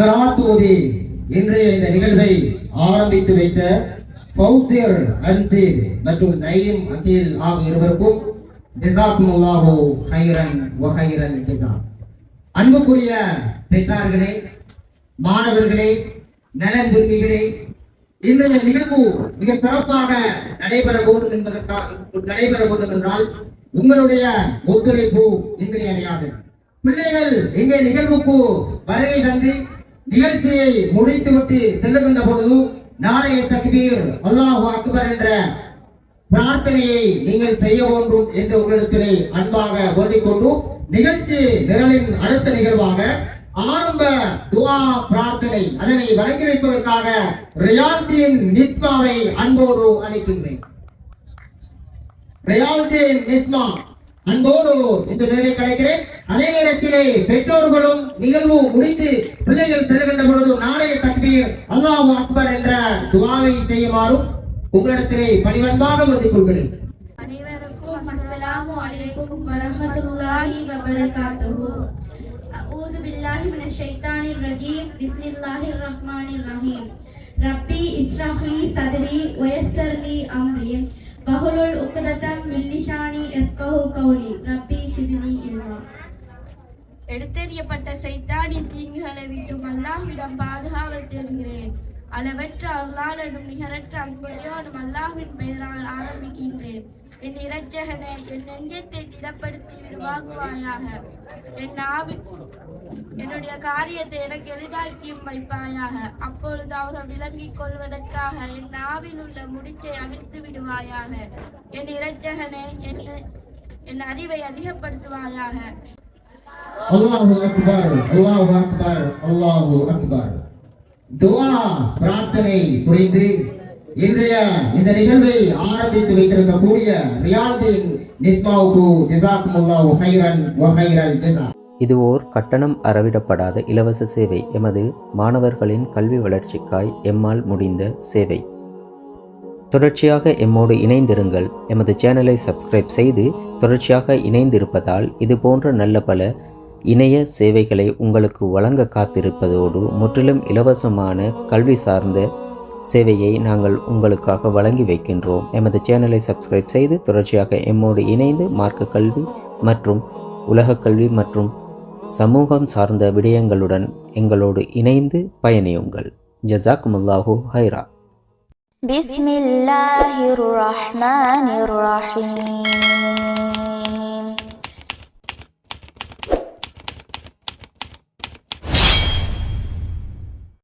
கராத்தூதி இன்றைய இந்த நிகழ்வை ஆரம்பித்து வைத்த பௌசியர் அன்சீர் மற்றும் நயீம் அகீல் ஆகிய இருவருக்கும் ஜிசாக்குமுல்லாஹோ ஹைரன் ஒஹைரன் ஜிசா அன்புக்குரிய பெற்றார்களே மாணவர்களே நலன் விரும்பிகளே இன்றைய நிகழ்வு மிக சிறப்பாக நடைபெற வேண்டும் என்பதற்காக நடைபெற வேண்டும் என்றால் உங்களுடைய ஒத்துழைப்பு இன்றியமையாது பிள்ளைகள் இங்கே நிகழ்வுக்கு வருகை தந்து நிகழ்ச்சியை முடித்துவிட்டு செல்லுகின்ற பொழுது நாளைய தக்பீர் அல்லாஹு அக்பர் என்ற பிரார்த்தனையை நீங்கள் செய்ய வேண்டும் என்று உங்களிடத்திலே அன்பாக வேண்டிக்கொண்டு நிகழ்ச்சி நிரலின் அடுத்த நிகழ்வாக ஆரம்ப துவா பிரார்த்தனை அதனை வழங்கி வைப்பதற்காக ரியால்தீன் நிஸ்மாவை அன்போடு அழைக்கின்றேன். ரியால்தீன் நிஸ்மா அன்போடு இந்த நேரை கிடைக்கிறேன் அதே நேரத்திலே பெற்றோர்களும் நிகழ்வு முடித்து பிள்ளைகள் செல்கின்ற பொழுது நாளைய தக்பீர் அல்லாஹ் அக்பர் என்ற துவாவை செய்யுமாறும் உங்களிடத்திலே பணிவன்பாக வேண்டிக் கொள்கிறேன். அனைவருக்கும் அஸ்ஸலாமு அலைக்கும் வரஹ்மத்துல்லாஹி வபரகாத்துஹு. அஊது பில்லாஹி மினஷ் ஷைத்தானிர் ரஜீம். பிஸ்மில்லாஹிர் ரஹ்மானிர் ரஹீம். ரப்பி இஸ்ரஹ்லி சத்ரி வயஸ்ஸர்லி அம்ரி. வஹுலுல் உக்ததம் மின் லிசானி யஃப்கஹு கௌலி. ரப்பி ஷித்னி இல்மா. எடுத்தெறியப்பட்ட சைத்தானின் தீங்குகளை விட்டு அல்லாஹ்விடம் பாதுகாவல் தேடுகிறேன். அளவற்ற அல்லாளனும் நிகரற்ற அன்புடையோடும் அல்லாஹ்வின் பெயரால் ஆரம்பிக்கின்றேன். என் இரட்சகனே என் நெஞ்சத்தை திடப்படுத்தி விரிவாகுவாயாக என் ஆவின் என்னுடைய காரியத்தை எனக்கு எளிதாக்கியும் வைப்பாயாக. அப்பொழுது அவர்கள் விளங்கிக் கொள்வதற்காக என் ஆவில் உள்ள முடிச்சை அவிழ்த்து விடுவாயாக. என் இரட்சகனே என் என் அறிவை அதிகப்படுத்துவாயாக. அல்லாஹு அக்பர் அல்லாஹு அக்பர் அல்லாஹு அக்பர். துவா பிரார்த்தனை புரிந்து இன்றைய இந்த நிகழ்வை ஆரம்பித்து வைத்திருக்கக்கூடிய ரியாதின் நிஸ்மாவுக்கு ஜிசாக்குமுல்லாஹு ஹைரன் வ ஜிசா இது ஓர் கட்டணம் அறவிடப்படாத இலவச சேவை எமது மாணவர்களின் கல்வி வளர்ச்சிக்காய் எம்மால் முடிந்த சேவை. தொடர்ச்சியாக எம்மோடு இணைந்திருங்கள். எமது சேனலை சப்ஸ்கிரைப் செய்து தொடர்ச்சியாக இணைந்திருப்பதால் இது போன்ற நல்ல பல இணைய சேவைகளை உங்களுக்கு வழங்க காத்திருப்பதோடு முற்றிலும் இலவசமான கல்வி சார்ந்த சேவையை நாங்கள் உங்களுக்காக வழங்கி வைக்கின்றோம் எமது சேனலை சப்ஸ்கிரைப் செய்து தொடர்ச்சியாக எம்மோடு இணைந்து மார்க்க கல்வி மற்றும் உலகக் கல்வி மற்றும் சமூகம் சார்ந்த விடயங்களுடன் எங்களோடு இணைந்து பயணியுங்கள் ஜசாக்குமுல்லாஹு ஹைரா بسم الله الرحمن الرحيم